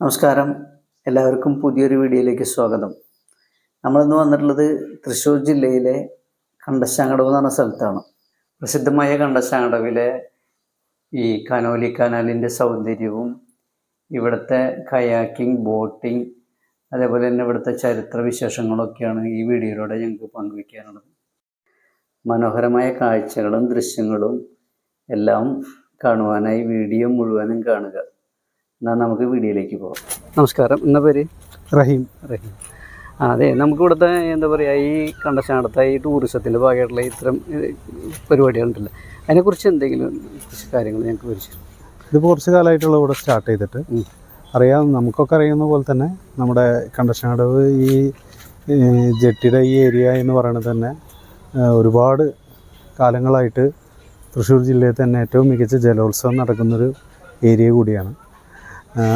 നമസ്കാരം. എല്ലാവർക്കും പുതിയൊരു വീഡിയോയിലേക്ക് സ്വാഗതം. നമ്മളിന്ന് വന്നിട്ടുള്ളത് തൃശ്ശൂർ ജില്ലയിലെ കണ്ടശാങ്കടവ് എന്ന് പറഞ്ഞ സ്ഥലത്താണ്. പ്രസിദ്ധമായ കണ്ടശാങ്കടവിലെ ഈ കനോലി കനാലിന്റെ സൗന്ദര്യവും ഇവിടുത്തെ കയാക്കിംഗ് ബോട്ടിംഗ് അതേപോലെ തന്നെ ഇവിടുത്തെ ചരിത്ര വിശേഷങ്ങളൊക്കെയാണ് ഈ വീഡിയോയിലൂടെ ഞങ്ങൾക്ക് പങ്കുവയ്ക്കാനുള്ളത്. മനോഹരമായ കാഴ്ചകളും ദൃശ്യങ്ങളും എല്ലാം കാണുവാനായി വീഡിയോ മുഴുവനും കാണുക. എന്നാൽ നമുക്ക് വീഡിയോയിലേക്ക് പോകാം. നമസ്കാരം. എന്നാ പേര്? റഹീം. റഹീം. അതെ നമുക്ക് ഇവിടുത്തെ എന്താ പറയുക ഈ കണ്ടശാടത്തെ ഈ ടൂറിസത്തിന്റെ ഭാഗമായിട്ടുള്ള ഇത്തരം പരിപാടികളുണ്ടല്ലോ. അതിനെക്കുറിച്ച് എന്തെങ്കിലും കുറച്ച് കാര്യങ്ങൾ ഞങ്ങൾക്ക് വിവരിച്ചു ഇതിപ്പോൾ കുറച്ച് കാലമായിട്ടുള്ള ഇവിടെ സ്റ്റാർട്ട് ചെയ്തിട്ട്. അറിയാം നമുക്കൊക്കെ അറിയുന്ന പോലെ തന്നെ നമ്മുടെ കണ്ടശാടവ് ഈ ജെട്ടിയുടെ ഈ ഏരിയ എന്ന് പറയുന്നത് തന്നെ ഒരുപാട് കാലങ്ങളായിട്ട് തൃശ്ശൂർ ജില്ലയിൽ തന്നെ ഏറ്റവും മികച്ച ജലോത്സവം നടക്കുന്നൊരു ഏരിയ കൂടിയാണ്.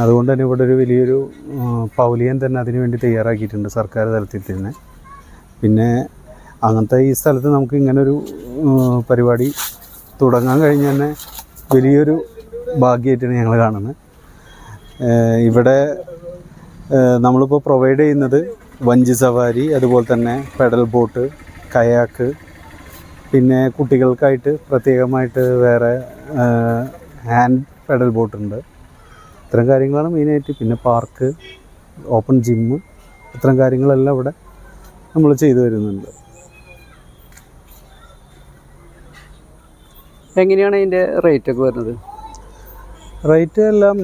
അതുകൊണ്ട് തന്നെ ഇവിടെ ഒരു വലിയൊരു പൗലിയൻ തന്നെ അതിനു വേണ്ടി തയ്യാറാക്കിയിട്ടുണ്ട് സർക്കാർ തലത്തിൽ തന്നെ. പിന്നെ അങ്ങനത്തെ ഈ സ്ഥലത്ത് നമുക്ക് ഇങ്ങനൊരു പരിപാടി തുടങ്ങാൻ കഴിഞ്ഞ തന്നെ വലിയൊരു ഭാഗ്യമായിട്ടാണ് ഞങ്ങൾ കാണുന്നത്. ഇവിടെ നമ്മളിപ്പോൾ പ്രൊവൈഡ് ചെയ്യുന്നത് വഞ്ചി സവാരി അതുപോലെ തന്നെ പെഡൽ ബോട്ട് കയാക്ക് പിന്നെ കുട്ടികൾക്കായിട്ട് പ്രത്യേകമായിട്ട് വേറെ ഹാൻഡ് പെഡൽ ബോട്ടുണ്ട് ഇത്തരം കാര്യങ്ങളാണ് മെയിനായിട്ട്. പിന്നെ പാർക്ക് ഓപ്പൺ ജിമ്മ് ഇത്തരം കാര്യങ്ങളെല്ലാം ഇവിടെ നമ്മൾ ചെയ്തു വരുന്നുണ്ട്. എങ്ങനെയാണ് അതിന്റെ റേറ്റ് ഒക്കെ വരുന്നത്? റേറ്റ് എല്ലാം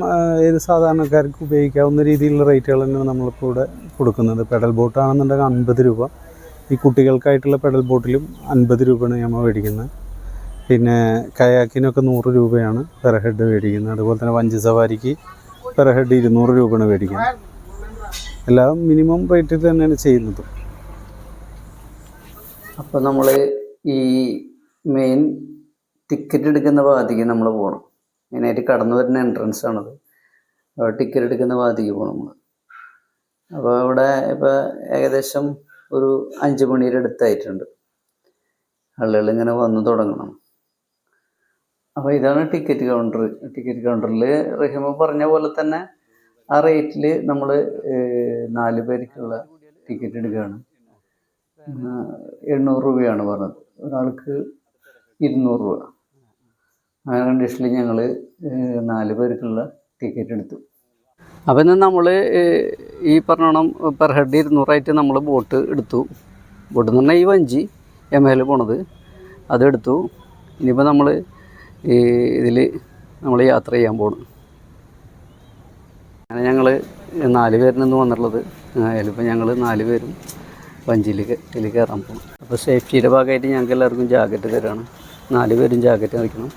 ഏത് സാധാരണക്കാർക്ക് ഉപയോഗിക്കാവുന്ന രീതിയിലുള്ള റേറ്റുകൾ തന്നെയാണ് നമ്മളിപ്പോൾ ഇവിടെ കൊടുക്കുന്നത്. പെഡൽ ബോട്ടാണെന്നുണ്ടെങ്കിൽ അൻപത് രൂപ. ഈ കുട്ടികൾക്കായിട്ടുള്ള പെഡൽ ബോട്ടിലും അൻപത് രൂപയാണ് നമ്മൾ മേടിക്കുന്നത് പിന്നെ കയാക്കിനൊക്കെ നൂറ് രൂപയാണ് പെർ ഹെഡ് മേടിക്കുന്നത് അതുപോലെ തന്നെ വഞ്ചി സവാരിക്ക് പെർ ഹെഡ് ഇരുന്നൂറ് രൂപയാണ് മേടിക്കുന്നത്. എല്ലാം മിനിമം റേറ്റിൽ തന്നെയാണ് ചെയ്യുന്നത്. അപ്പോൾ നമ്മൾ ഈ മെയിൻ ടിക്കറ്റ് എടുക്കുന്ന പാതിക്ക് നമ്മൾ പോകണം മെയിനായിട്ട് കടന്നു വരുന്ന എൻട്രൻസ് ആണത്. ടിക്കറ്റ് എടുക്കുന്ന പാതിക്ക് പോകണം നമ്മൾ അപ്പോൾ ഇവിടെ ഇപ്പോൾ ഏകദേശം ഒരു അഞ്ച് മണിയുടെ അടുത്തായിട്ടുണ്ട്. ആളുകൾ ഇങ്ങനെ വന്ന് തുടങ്ങണം. അപ്പോൾ ഇതാണ് ടിക്കറ്റ് കൗണ്ടർ ടിക്കറ്റ് കൗണ്ടറിൽ റഹിമ പറഞ്ഞ പോലെ തന്നെ ആ റേറ്റിൽ നമ്മൾ നാല് പേർക്കുള്ള ടിക്കറ്റ് എടുക്കുകയാണ് എണ്ണൂറ് രൂപയാണ് പറഞ്ഞത്. ഒരാൾക്ക് ഇരുന്നൂറ് രൂപ. ആ കണ്ടീഷനിൽ ഞങ്ങൾ നാല് പേർക്കുള്ള ടിക്കറ്റ് എടുത്തു. അപ്പം ഇന്ന് നമ്മൾ ഈ പറഞ്ഞോണം പെർ ഹെഡ് ഇരുന്നൂറായിട്ട് നമ്മൾ ബോട്ട് എടുത്തു. ബോട്ട് എന്ന് പറഞ്ഞാൽ ഈ വഞ്ചി എം എൽ പോണത്. അതെടുത്തു ഇനിയിപ്പോൾ നമ്മൾ ഇതിൽ നമ്മൾ യാത്ര ചെയ്യാൻ പോകണം അങ്ങനെ ഞങ്ങൾ നാല് പേരിൽ വന്നിട്ടുള്ളത്. ഇപ്പം ഞങ്ങൾ നാല് പേരും വഞ്ചിയിൽ കയറാൻ പോകും അപ്പോൾ സേഫ്റ്റിയുടെ ഭാഗമായിട്ട് ഞങ്ങൾക്ക് എല്ലാവർക്കും ജാക്കറ്റ് തരാണ്. നാല് പേരും ജാക്കറ്റ് നിൽക്കണം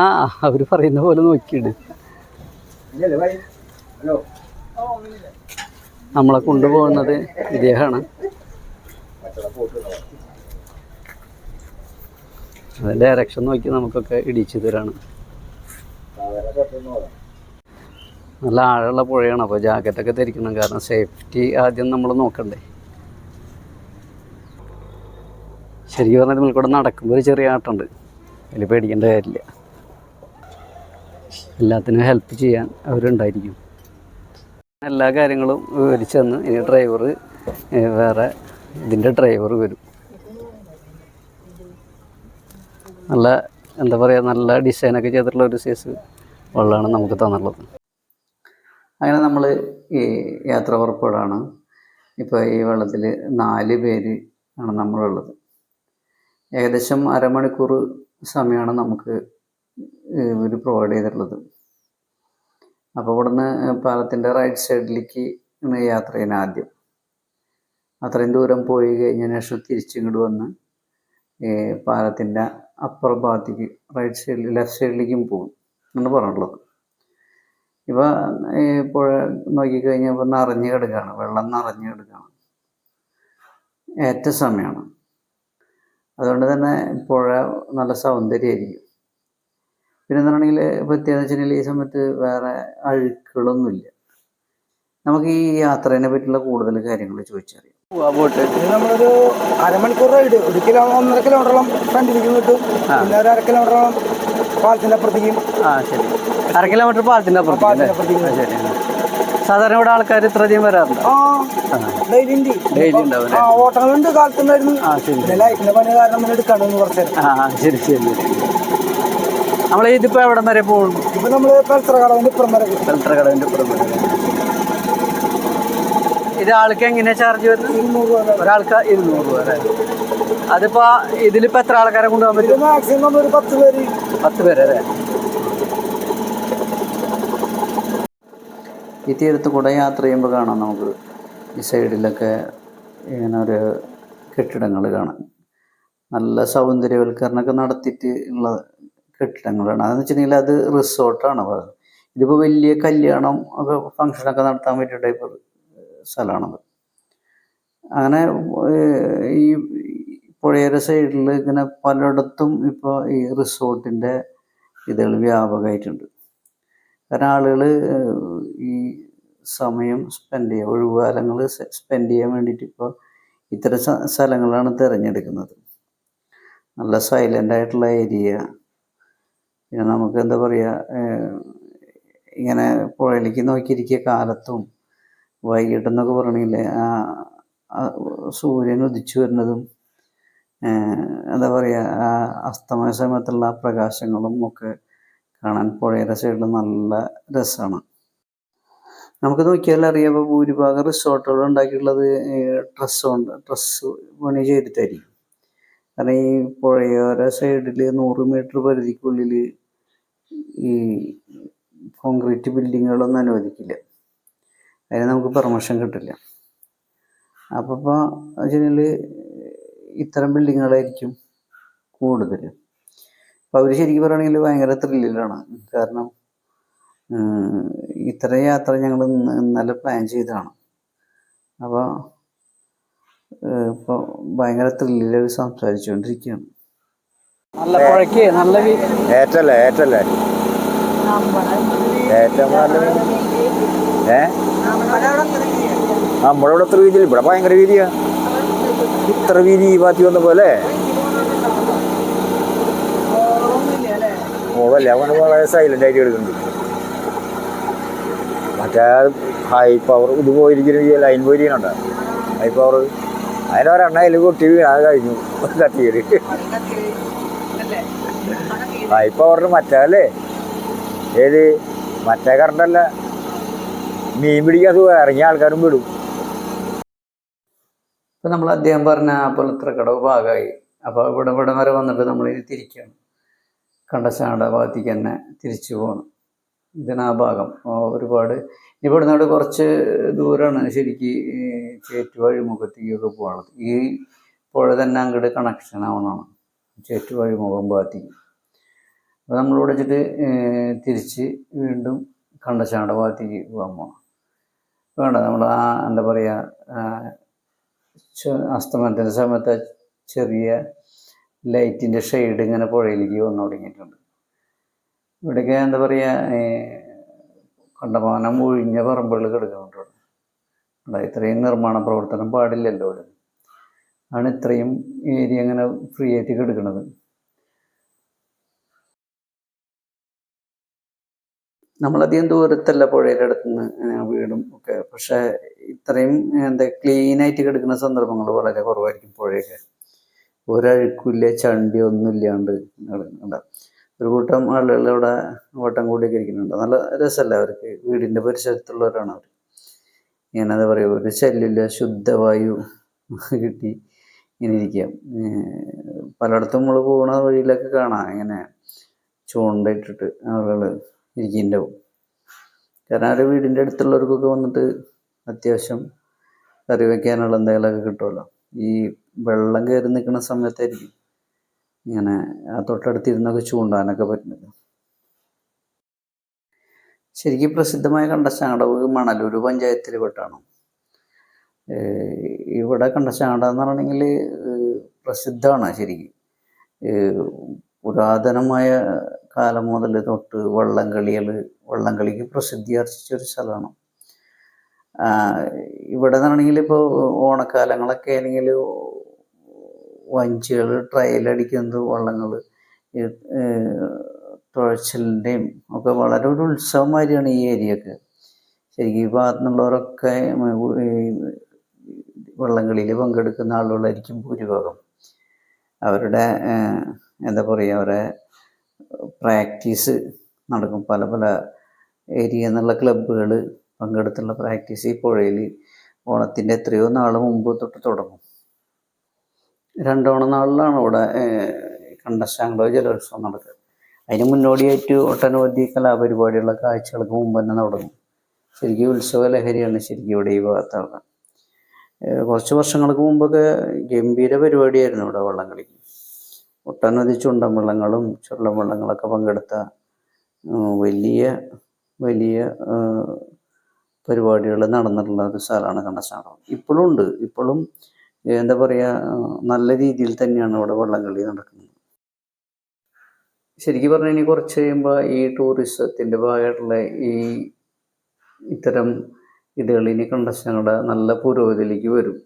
ആ അവർ പറയുന്ന പോലെ നോക്കിയിട്. നമ്മളെ കൊണ്ടുപോകുന്നത് ഇദ്ദേഹമാണ്. ഡയറക്ഷൻ നോക്കി നമുക്കൊക്കെ ഇടിച്ചു തരാണ്. നല്ല ആഴമുള്ള പുഴയാണ് അപ്പോൾ ജാക്കറ്റൊക്കെ ധരിക്കണം. കാരണം സേഫ്റ്റി ആദ്യം നമ്മൾ നോക്കണ്ടേ. ശരിക്കും പറഞ്ഞാൽ നമ്മൾ കൂടെ നടക്കുമ്പോൾ ഒരു ചെറിയ ആട്ടമുണ്ട് അതിൽ പേടിക്കേണ്ട കാര്യമില്ല. എല്ലാത്തിനും ഹെൽപ്പ് ചെയ്യാൻ അവരുണ്ടായിരിക്കും. എല്ലാ കാര്യങ്ങളും വിവരിച്ചു തന്ന് ഇനി ഡ്രൈവർ വേറെ ഇതിന്റെ ഡ്രൈവർ വരും. നല്ല എന്താ പറയുക നല്ല ഡിസൈനൊക്കെ ചെയ്തിട്ടുള്ള ഒരു സൈസ് വെള്ളമാണ് നമുക്ക് തന്നുള്ളത് അങ്ങനെ നമ്മൾ ഈ യാത്ര പുറപ്പെടുകയാണ് ഇപ്പോൾ ഈ വെള്ളത്തിൽ നാല് പേര് ആണ് നമ്മളുള്ളത്. ഏകദേശം അരമണിക്കൂർ സമയമാണ് നമുക്ക് ഇവർ പ്രൊവൈഡ് ചെയ്തിട്ടുള്ളത്. അപ്പോൾ ഇവിടുന്ന് പാലത്തിന്റെ റൈറ്റ് സൈഡിലേക്ക് യാത്ര ചെയ്യുന്ന ആദ്യം. അത്രയും ദൂരം പോയി കഴിഞ്ഞതിന് ശേഷം തിരിച്ചിങ്ങോട്ട് വന്ന് പാലത്തിന്റെ അപ്പുറ ഭാഗത്തേക്ക് റൈറ്റ് സൈഡിൽ ലെഫ്റ്റ് സൈഡിലേക്കും പോകും. എന്നാണ് പറഞ്ഞിട്ടുള്ളത്. ഇപ്പോൾ പുഴ നോക്കിക്കഴിഞ്ഞാൽ ഇപ്പോൾ നിറഞ്ഞു കിടക്കുകയാണ് വെള്ളം നിറഞ്ഞു കിടക്കുകയാണ് ഏറ്റ സമയമാണ് അതുകൊണ്ട് തന്നെ പുഴ നല്ല സൗന്ദര്യമായിരിക്കും. പിന്നെ എന്താണെങ്കിൽ പ്രത്യേകത വെച്ചിട്ടുണ്ടെങ്കിൽ ഈ സമയത്ത് വേറെ അഴുക്കുകളൊന്നുമില്ല. നമുക്ക് ഈ യാത്രേനെ പറ്റിയുള്ള കൂടുതൽ കാര്യങ്ങൾ ചോദിച്ചറിയാം. ബോട്ട്. നമ്മളൊരു അരമണിക്കൂർ റൈഡ്. ഒരു കിലോ ഒന്നര കിലോമീറ്ററോളം ഫ്രണ്ടിലേക്ക് കിട്ടും പിന്നെ ഒരു അര കിലോമീറ്ററോളം പാലത്തിന്റെ അപ്പുറത്തേക്കും. ആ ശരി. അര കിലോമീറ്റർ പാലത്തിന്റെ അപ്പുറത്തേക്കും ശരി. സാധാരണ ഇവിടെ ആൾക്കാർ ഇത്രയധികം വരാറുണ്ട്? നമ്മളിതിപ്പോ ഡെയിലി ഉണ്ട്. ഡെയിലി ഉണ്ടാവും അല്ലേ? ആ ഓട്ടങ്ങളുണ്ട് കാലത്തുണ്ടായിരുന്നു. ആ ശരി പണി കാരണം നമ്മൾ കുറച്ച് ആ ശരി ശരി. നമ്മൾ ഇതിപ്പോൾ എവിടെ വരെ പോകും ഇപ്പൊ നമ്മൾ പെൽത്തറ ഇപ്പുറം വരെ കിട്ടും ഫിൽട്ടർ കടവിന്റെ പുറം വരെ? ഇത് ആൾക്ക് എങ്ങനെയാ ചാർജ് വരുന്നത്? ഒരാൾക്ക് ഇരുന്നൂറ് രൂപ അല്ലേ? അതിപ്പോ ഇതിലിപ്പോ എത്ര ആൾക്കാരെ കൊണ്ടുപോകാൻ പറ്റും? മാക്സിമം ഒരു പത്ത് പേര്. പത്ത് പേര് അല്ലേ? ഈ തീരത്ത് കൂടെ യാത്ര ചെയ്യുമ്പോൾ കാണാം നമുക്ക്. ഈ സൈഡിലൊക്കെ ഇങ്ങനെ ഒരു കെട്ടിടങ്ങൾ കാണാം. നല്ല സൗന്ദര്യവൽക്കരണമൊക്കെ നടത്തിയിട്ട് ഉള്ള കെട്ടിടങ്ങളാണ്. അതെന്ന് വെച്ചിട്ടുണ്ടെങ്കിൽ അത് റിസോർട്ടാണ്. പറയുന്നത് ഇതിപ്പോൾ വലിയ കല്യാണം ഒക്കെ ഫങ്ഷനൊക്കെ നടത്താൻ പറ്റിയ ടൈപ്പ് സ്ഥലമാണത്. അങ്ങനെ ഈ പുഴയുടെ സൈഡിൽ ഇങ്ങനെ പലയിടത്തും ഇപ്പോൾ ഈ റിസോർട്ടിന്റെ ഇതുകൾ വ്യാപകമായിട്ടുണ്ട്. കാരണം ആളുകൾ ഈ സമയം സ്പെൻഡ് ചെയ്യുക ഒഴിവുകാലങ്ങൾ സ്പെൻഡ് ചെയ്യാൻ വേണ്ടിയിട്ട് ഇപ്പോൾ ഇത്തരം സ്ഥലങ്ങളാണ് തിരഞ്ഞെടുക്കുന്നത്. നല്ല സൈലന്റ് ആയിട്ടുള്ള ഏരിയ. പിന്നെ നമുക്ക് എന്താ പറയുക ഇങ്ങനെ പുഴയിലേക്ക് നോക്കിയിരിക്കുക കാലത്തും വൈകിട്ടെന്നൊക്കെ എന്നൊക്കെ ആ സൂര്യൻ ഉദിച്ചു വരുന്നതും എന്താ പറയുക ആ അസ്തമയ സമയത്തുള്ള പ്രകാശങ്ങളും ഒക്കെ കാണാൻ പുഴയുടെ സൈഡിൽ നല്ല രസമാണ് നമുക്ക് നോക്കിയാൽ അറിയാം ഭൂരിഭാഗം റിസോർട്ടുകൾ ഉണ്ടാക്കിയിട്ടുള്ളത് ഡ്രസ്സ് കൊണ്ട് ഡ്രസ്സ് പണി ചെയ്തിട്ടായിരിക്കും. കാരണം ഈ പുഴയോര സൈഡിൽ നൂറ് മീറ്റർ പരിധിക്കുള്ളിൽ ഈ കോൺക്രീറ്റ് ബിൽഡിങ്ങുകളൊന്നും അനുവദിക്കില്ല. അതിന് നമുക്ക് പെർമിഷൻ കിട്ടില്ല. അപ്പോൾ ഇപ്പോൾ വെച്ചാൽ ഇത്തരം ബിൽഡിങ്ങുകളായിരിക്കും കൂടുതൽ അപ്പോൾ അവർ ശരിക്കും പറയുകയാണെങ്കിൽ ഭയങ്കര ത്രില്ലിലാണ് കാരണം ഇത്ര യാത്ര ഞങ്ങൾ ഇന്നലെ പ്ലാൻ ചെയ്തതാണ്. അപ്പോൾ ഇപ്പോൾ ഭയങ്കര ത്രില്ലിൽ അവർ സംസാരിച്ചുകൊണ്ടിരിക്കുകയാണ്. നല്ല പുഴയ്ക്ക് നല്ല ഏറ്റല്ലേ ഏറ്റല്ലേ? ഏറ്റവും നല്ല ഏ നമ്മുടെ ഇവിടെ എത്ര വീതിയില്ല ഇവിടെ ഭയങ്കര വീതിയാ ഇത്ര വീതി ഈ ഭാഗത്ത് വന്ന പോലെ ഓവല്ല അവന് വളരെ സൈലന്റ് ആയിട്ട് എടുക്കുന്നുണ്ട് മറ്റേ ഹൈ പവർ ഇത് പോയിരിക്കുന്ന ലൈൻ പോയിരിക്കണുണ്ട് ഹൈ പവർ അതിന് ഒരെണ്ണയിൽ കൊട്ടി അത് കഴിഞ്ഞു. കത്തിയത് ഹൈ പവറിന് മറ്റേ അല്ലേ? ഏത്? മറ്റേ കറണ്ടല്ല മീൻ പിടിക്കാൻ സുഖം ഇറങ്ങിയ ആൾക്കാരും വിടും ഇപ്പം നമ്മൾ അദ്ദേഹം പറഞ്ഞ പുലത്ര കടവ് ഭാഗമായി. അപ്പോൾ ഇവിടെ ഇവിടെ വരെ വന്നിട്ട് നമ്മൾ ഇനി തിരിക്കുകയാണ് കണ്ടശാണ്ട ഭാഗത്തേക്ക് തന്നെ തിരിച്ചു പോകണം. ഇതിന് ആ ഭാഗം. ഒരുപാട് ഇവിടെ നിന്നോട് കുറച്ച് ദൂരമാണ് ശരിക്ക് ചേറ്റുവഴി മുഖത്തേക്കൊക്കെ പോകണത് ഈ പുഴ തന്നെ അങ്ങോട്ട് കണക്ഷൻ ആവണമാണ് ചേറ്റുവഴി മുഖം ഭാഗത്തേക്ക്. അപ്പോൾ നമ്മളിവിടെ വെച്ചിട്ട് തിരിച്ച് വീണ്ടും കണ്ടശാണ്ട ഭാഗത്തേക്ക് പോകാൻ പോകണം വേണ്ട നമ്മൾ ആ എന്താ പറയുക അസ്തമനത്തിന്റെ സമയത്ത് ചെറിയ ലൈറ്റിന്റെ ഷെയ്ഡ് ഇങ്ങനെ പുഴയിലേക്ക് വന്നു തുടങ്ങിയിട്ടുണ്ട്. ഇവിടെയൊക്കെ എന്താ പറയുക കണ്ടമാനം ഒഴിഞ്ഞ പറമ്പുകൾ കിടക്കുന്നുണ്ട്. അവിടെ ഇത്രയും നിർമ്മാണ പ്രവർത്തനം പാടില്ലല്ലോ ഇവിടെ. ആണ് ഇത്രയും ഏരിയ ഇങ്ങനെ ഫ്രീ ആയിട്ട് കിടക്കുന്നത്. നമ്മളധികം ദൂരത്തല്ല പുഴയുടെ അടുത്ത് നിന്ന് വീടും ഒക്കെ. പക്ഷെ ഇത്രയും എന്താ ക്ലീൻ ആയിട്ട് കിടക്കുന്ന സന്ദർഭങ്ങൾ വളരെ കുറവായിരിക്കും പുഴയൊക്കെ. ഒരഴുക്കില്ല ചണ്ടി ഒന്നുമില്ലാണ്ട് കിടക്കുന്നുണ്ട് ഒരു കൂട്ടം ആളുകൾ ഇവിടെ വട്ടം കൂടിയൊക്കെ ഇരിക്കുന്നുണ്ട്. നല്ല രസമല്ല അവർക്ക്. വീടിന്റെ പരിസരത്തുള്ളവരാണ് അവർ എന്താ പറയുക ഒരു ശല്യമില്ല ശുദ്ധവായു കിട്ടി ഇങ്ങനെ ഇരിക്കാം പലയിടത്തും നമ്മൾ പോകുന്ന വഴിയിലൊക്കെ കാണാം. ഇങ്ങനെ ചൂണ്ടയിട്ടിട്ട് ആളുകൾ ഇരിക്കുന്നുണ്ടാവും കാരണം അവരുടെ വീടിന്റെ അടുത്തുള്ളവർക്കൊക്കെ വന്നിട്ട് അത്യാവശ്യം കറി വയ്ക്കാനുള്ള എന്തെങ്കിലുമൊക്കെ കിട്ടുമല്ലോ. ഈ വെള്ളം കയറി നിൽക്കുന്ന സമയത്തായിരിക്കും ഇങ്ങനെ ആ തൊട്ടടുത്തിരുന്നൊക്കെ ചൂണ്ടാനൊക്കെ പറ്റുന്നത്. ശരിക്കും പ്രസിദ്ധമായ കണ്ടശാടവ് മണലൂർ പഞ്ചായത്തിൽ പെട്ടാണ് ഇവിടെ കണ്ടശാട എന്ന് പറയണമെങ്കിൽ പ്രസിദ്ധമാണ് ശരിക്കും. പുരാതനമായ കാലം മുതൽ തൊട്ട് വള്ളം കളികൾ വള്ളം കളിക്ക് പ്രസിദ്ധി ആർജിച്ചൊരു സ്ഥലമാണ്. ഇവിടെ നിന്നാണെങ്കിൽ ഇപ്പോൾ ഓണക്കാലങ്ങളൊക്കെ ആണെങ്കിൽ വഞ്ചികൾ ട്രയലടിക്കുന്നത് വള്ളങ്ങൾ തുഴച്ചിലിന്റെയും ഒക്കെ വളരെ ഒരു ഉത്സവം മാതിരിയാണ് ഈ ഏരിയയൊക്കെ. ശരിക്കും ഈ ഭാഗത്തുനിന്നുള്ളവരൊക്കെ വള്ളംകളിയിൽ പങ്കെടുക്കുന്ന ആളുകളായിരിക്കും ഭൂരിഭാഗം. അവരുടെ എന്താ പറയുക അവരെ പ്രാക്ടീസ് നടക്കും. പല പല ഏരിയ എന്നുള്ള ക്ലബ്ബുകൾ പങ്കെടുത്തുള്ള പ്രാക്ടീസ് ഈ പുഴയിൽ ഓണത്തിന്റെ എത്രയോ നാൾ മുമ്പ് തൊട്ട് തുടങ്ങും. രണ്ടോണ നാളിലാണ് ഇവിടെ കണ്ടശാങ്കോ ജലോത്സവം നടക്കുക. അതിന് മുന്നോടിയായിട്ട് ഒട്ടനവധി കലാപരിപാടിയുള്ള കാഴ്ചകൾക്ക് മുമ്പ് തന്നെ തുടങ്ങും ശരിക്കും ഉത്സവ ലഹരിയാണ് ശരിക്കും ഇവിടെ ഈ ഭാഗത്താണ് കുറച്ച് വർഷങ്ങൾക്ക് മുമ്പൊക്കെ ഗംഭീര പരിപാടിയായിരുന്നു ഇവിടെ വള്ളംകളി ഒട്ടനവധി ചുണ്ടൻ വള്ളങ്ങളും ചുരുളൻ വള്ളങ്ങളൊക്കെ പങ്കെടുത്ത വലിയ വലിയ പരിപാടികൾ നടന്നിട്ടുള്ള ഒരു സ്ഥലമാണ് കണ്ടശാങ്കോ ഇപ്പോഴും ഉണ്ട്. ഇപ്പോഴും എന്താ പറയുക നല്ല രീതിയിൽ തന്നെയാണ് ഇവിടെ വള്ളംകളി നടക്കുന്നത്. ശരിക്കും പറഞ്ഞാൽ ഇനി കുറച്ച് കഴിയുമ്പോൾ ഈ ടൂറിസത്തിന്റെ ഭാഗമായിട്ടുള്ള ഈ ഇത്തരം ഇതുകൾ ഇനി കണ്ടശങ്ങളുടെ നല്ല പുരോഗതിയിലേക്ക് വരും.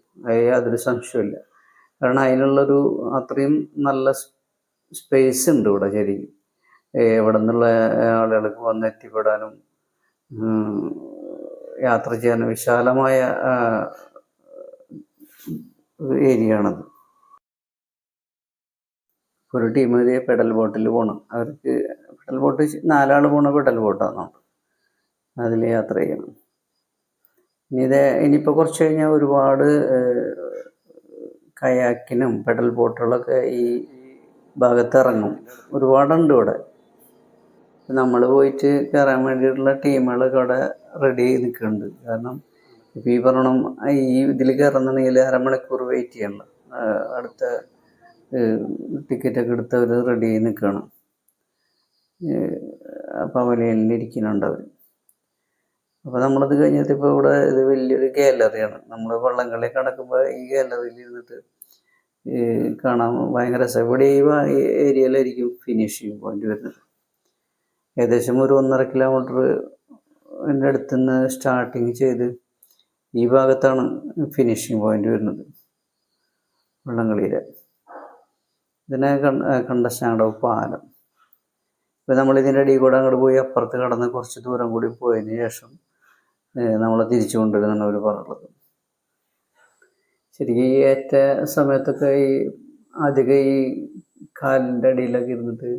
യാതൊരു സംശയമില്ല കാരണം അതിനുള്ളൊരു അത്രയും നല്ല സ്പേസ് ഉണ്ട് ഇവിടെ ശരിക്കും. എവിടെ നിന്നുള്ള ആളുകൾക്ക് വന്ന് എത്തിപ്പെടാനും യാത്ര ചെയ്യാനും വിശാലമായ ആ, ഏരിയ ആണത് ഒരു ടീം ഒരു പെഡൽ ബോട്ടിൽ പോകണം അവർക്ക് പെഡൽ ബോട്ട് നാലാൾ പോണ പെഡൽ ബോട്ടാണ് അതിൽ യാത്ര ചെയ്യണം. ഇനി ഇത് ഇനിയിപ്പോൾ കുറച്ച് കഴിഞ്ഞാൽ ഒരുപാട് കയാക്കിനും പെഡൽ ബോട്ടുകളൊക്കെ ഈ ഭാഗത്ത് ഇറങ്ങും ഒരുപാടുണ്ട് ഇവിടെ. നമ്മൾ പോയിട്ട് കയറാൻ വേണ്ടിയിട്ടുള്ള ടീമുകളൊക്കെ അവിടെ റെഡി ആയി നിൽക്കുന്നുണ്ട്. കാരണം ഇപ്പോൾ ഈ പറയണം ഈ ഇതിൽ കയറുന്നുണ്ടെങ്കിൽ അരമണിക്കൂർ വെയിറ്റ് ചെയ്യണം. അടുത്ത ടിക്കറ്റൊക്കെ എടുത്തവർ റെഡി ആയി നിൽക്കണം. പവലിയനിൽ ഇരിക്കുന്നുണ്ട് അവർ അപ്പോൾ നമ്മളത് കഴിഞ്ഞിട്ട് ഇപ്പോൾ ഇവിടെ ഇത് വലിയൊരു ഗാലറിയാണ് നമ്മൾ വള്ളംകളി കടക്കുമ്പോൾ ഈ ഗാലറിയിൽ ഇരുന്നിട്ട് കാണാൻ ഭയങ്കര രസം. ഇവിടെ ഈ ഏരിയയിലായിരിക്കും ഫിനിഷിങ് പോയിന്റ് വരുന്നത്. ഏകദേശം ഒരു ഒന്നര കിലോമീറ്റർ എന്റെ അടുത്ത് നിന്ന് സ്റ്റാർട്ടിങ് ചെയ്ത് ഈ ഭാഗത്താണ് ഫിനിഷിങ് പോയിന്റ് വരുന്നത് വള്ളംകളിയിലെ ഇതിനെ കണ്ട ഷാഡോ പാലം. ഇപ്പം നമ്മൾ ഇതിന്റെ അടിയിൽ കൂടെ അങ്ങോട്ട് പോയി അപ്പുറത്ത് കടന്ന് കുറച്ച് ദൂരം കൂടി പോയതിന് ശേഷം നമ്മളെ തിരിച്ചു കൊണ്ടുവരുന്നതാണ് അവർ പറഞ്ഞുള്ളത് ശരിക്കും ഈ ഏറ്റ സമയത്തൊക്കെ ഈ അധികം ഈ കാലിന്റെ അടിയിലൊക്കെ ഇരുന്നിട്ട്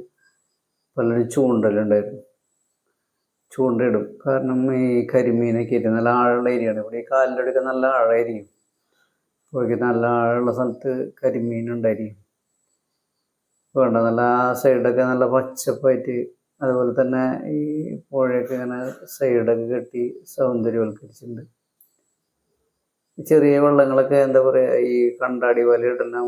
പലരും ചൂണ്ടലുണ്ടായിരുന്നു. ചൂണ്ടയിടും. കാരണം ഈ കരിമീനൊക്കെ ആയിട്ട് നല്ല ആഴമുള്ള ഏരിയയാണ് ഇവിടെ ഈ കാലിന്റെ അടിയൊക്കെ നല്ല ആഴമായിരിക്കും. പുഴയ്ക്ക് നല്ല ആഴമുള്ള സ്ഥലത്ത് കരിമീൻ ഉണ്ടായിരിക്കും. വേണ്ട നല്ല ആ സൈഡൊക്കെ നല്ല പച്ചപ്പായിട്ട് അതുപോലെ തന്നെ ഈ പുഴയൊക്കെ ഇങ്ങനെ സൈഡൊക്കെ കെട്ടി സൗന്ദര്യവൽക്കരിച്ചിട്ടുണ്ട്. ചെറിയ വള്ളങ്ങളൊക്കെ എന്താ പറയുക ഈ കണ്ടാടി വല ഇടണം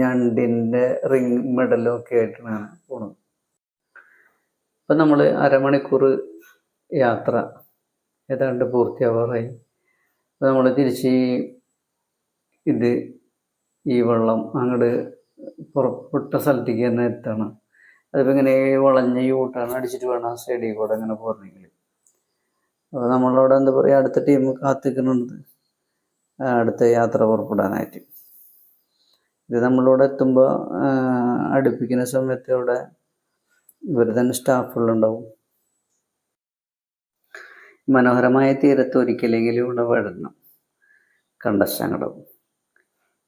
ഞണ്ടിന്റെ റിങ് മെഡലും ഒക്കെ ആയിട്ടാണ് പോണത്. ഇപ്പം നമ്മൾ അരമണിക്കൂർ യാത്ര ഏതാണ്ട് പൂർത്തിയാവാറായി. അപ്പം നമ്മൾ തിരിച്ച് ഇത് ഈ വെള്ളം അങ്ങോട്ട് പുറപ്പെട്ട സ്ഥലത്തേക്ക് തന്നെ എത്തണം. അതിപ്പോൾ ഇങ്ങനെ വളഞ്ഞ യൂട്ടാണ് അടിച്ചിട്ട് വേണം ആ സൈഡിൽ കൂടെ ഇങ്ങനെ പോരണമെങ്കിൽ അപ്പോൾ നമ്മളവിടെ എന്താ പറയുക അടുത്ത ടീം കാത്തിക്കുന്നുണ്ട്. അടുത്ത യാത്ര പുറപ്പെടാനായിട്ട്. ഇത് നമ്മളിവിടെ എത്തുമ്പോൾ അടുപ്പിക്കുന്ന സമയത്ത് അവിടെ ഇവർ തന്നെ സ്റ്റാഫുകളുണ്ടാവും മനോഹരമായ തീരത്ത് ഒരിക്കലെങ്കിലും ഇവിടെ വരണം. കണ്ടശങ്കടം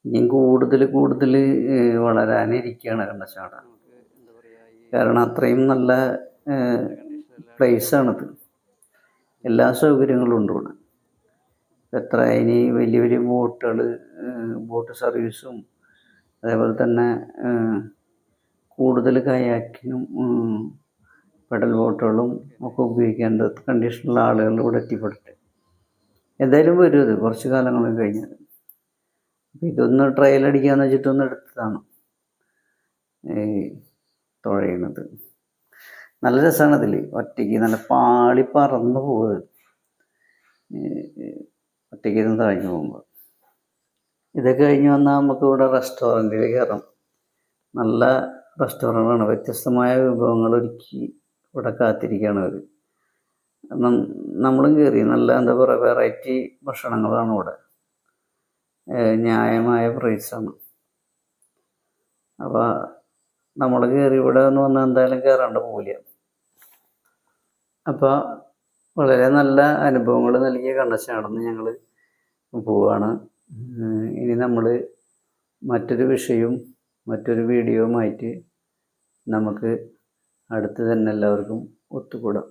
ഇനിയും കൂടുതൽ കൂടുതൽ വളരാനിരിക്കുകയാണ് കണ്ടശാങ്കട കാരണം അത്രയും നല്ല പ്ലേസാണിത് എല്ലാ സൗകര്യങ്ങളും ഉണ്ട് ഇവിടെ. എത്ര ഇനി വലിയ വലിയ ബോട്ടുകൾ ബോട്ട് സർവീസും അതേപോലെ തന്നെ കൂടുതൽ കയാക്കിനും പെഡൽ ബോട്ടുകളും ഒക്കെ ഉപയോഗിക്കേണ്ട കണ്ടീഷനുള്ള ആളുകൾ ഇവിടെ എത്തിപ്പെടട്ടെ. എന്തായാലും വരും ഇത് കുറച്ച് കാലങ്ങൾ കഴിഞ്ഞാൽ ഇതൊന്ന് ട്രയൽ അടിക്കാന്ന് വെച്ചിട്ടൊന്ന് എടുത്തതാണ്. തുഴയണത് നല്ല രസമാണ് അതിൽ ഒറ്റയ്ക്ക് നല്ല പാളി പറന്നു പോവുക. ഒറ്റയ്ക്ക് ഇരുന്ന് തഴഞ്ഞു പോകുമ്പോൾ ഇതൊക്കെ കഴിഞ്ഞ് വന്നാൽ നമുക്ക് ഇവിടെ റെസ്റ്റോറന്റിൽ കയറാം നല്ല റെസ്റ്റോറന്റാണ് വ്യത്യസ്തമായ വിഭവങ്ങൾ ഒരുക്കി ഇവിടെ കാത്തിരിക്കുകയാണ് അവർ നമ്മളും കയറി നല്ല എന്താ പറയുക വെറൈറ്റി ഭക്ഷണങ്ങളാണ് ഇവിടെ. ന്യായമായ പ്രൈസാണ്. അപ്പോൾ നമ്മൾ കയറി ഇവിടെ എന്ന് വന്നാൽ എന്തായാലും കയറാണ്ട് പോവില്ല അപ്പോൾ വളരെ നല്ല അനുഭവങ്ങൾ നൽകിയ കണ്ടച്ചാടന്ന് ഞങ്ങൾ പോവുകയാണ് ഇനി നമ്മൾ മറ്റൊരു വിഷയവും മറ്റൊരു വീഡിയോവുമായിട്ട് നമുക്ക് അടുത്ത് തന്നെ എല്ലാവർക്കും ഒത്തുകൂടാം.